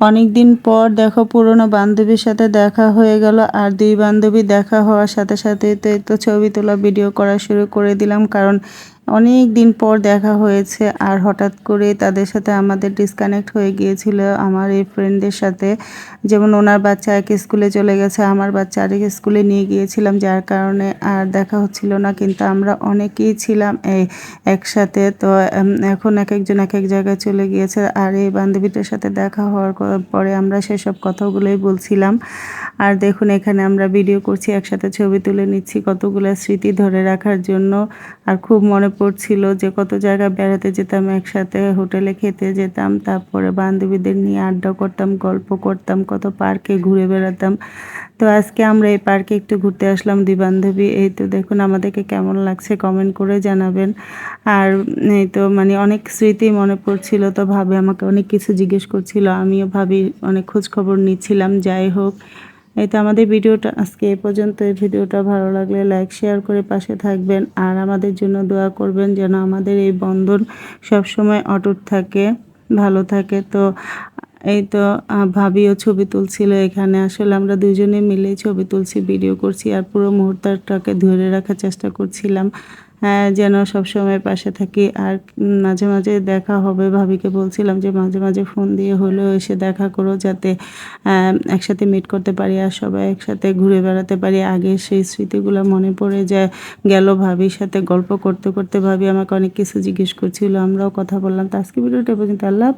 অনেক দিন পর দেখো পুরনো বান্ধবীর সাথে দেখা হয়ে গেল, আর দুই বান্ধবী দেখা হওয়ার সাথে সাথে তো ছবি তোলা ভিডিও করা শুরু করে দিলাম। কারণ অনেক দিন পর দেখা হয়েছে আর হঠাৎ করে তাদের সাথে আমাদের ডিসকানেক্ট হয়ে গিয়েছিল আমার এই ফ্রেন্ডদের সাথে। যেমন ওনার বাচ্চা এক স্কুলে চলে গেছে, আমার বাচ্চা আরেক স্কুলে নিয়ে গিয়েছিলাম, যার কারণে আর দেখা হচ্ছিল না। কিন্তু আমরা অনেকেই ছিলাম এই একসাথে। তো এখন এক একজন এক এক জায়গায় চলে গিয়েছে। আর এই বান্ধবীটার সাথে দেখা হওয়ার পরে আমরা সেসব কথাগুলোই বলছিলাম। আর দেখুন, এখানে আমরা ভিডিও করছি, একসাথে ছবি তুলে নিচ্ছি কতগুলো স্মৃতি ধরে রাখার জন্য। আর খুব মনে পড়ছিল যে কত জায়গায় বেড়াতে যেতাম, একসাথে হোটেলে খেতে যেতাম, তারপরে বান্ধবীদের নিয়ে আড্ডা করতাম, গল্প করতাম, কত পার্কে ঘুরে বেড়াতাম। তো আজকে আমরা এই পার্কে একটু ঘুরতে আসলাম দুই বান্ধবী। এই তো দেখুন, আমাদেরকে কেমন লাগছে কমেন্ট করে জানাবেন। আর এই তো মানে অনেক স্মৃতি মনে পড়ছিল, তো ভাবে আমাকে অনেক কিছু জিজ্ঞেস করছিল, আমিও ভাবি অনেক খোঁজ খবর নিচ্ছিলাম, যাই হোক। এই তো আমাদের ভিডিওটা আজকে এ পর্যন্ত। এই ভিডিওটা ভালো লাগলে লাইক শেয়ার করে পাশে থাকবেন। আর আমাদের জন্য দোয়া করবেন যেন আমাদের এই বন্ধন সবসময় অটুট থাকে, ভালো থাকে। তো এই তো ভাবিও ছবি তুলছিল এখানে। আসলে আমরা দুজনে মিলেই ছবি তুলছি, ভিডিও করছি আর পুরো মুহূর্তটাকে ধরে রাখার চেষ্টা করছিলাম। হ্যাঁ যেন সবসময় পাশে থাকি। আর মাঝে মাঝে দেখা হবে, ভাবিকে বলছিলাম যে মাঝে মাঝে ফোন দিয়ে হলেও এসে দেখা করো যাতে একসাথে মিট করতে পারি আর সবাই একসাথে ঘুরে বেড়াতে পারি। আগে সেই স্মৃতিগুলো মনে পড়ে যায়। গেল ভাবির সাথে গল্প করতে করতে ভাবি আমাকে অনেক কিছু জিজ্ঞেস করছিল, আমরাও কথা বললাম। তো আজকে ভিডিওটা পর্যন্ত। আল্লাহ।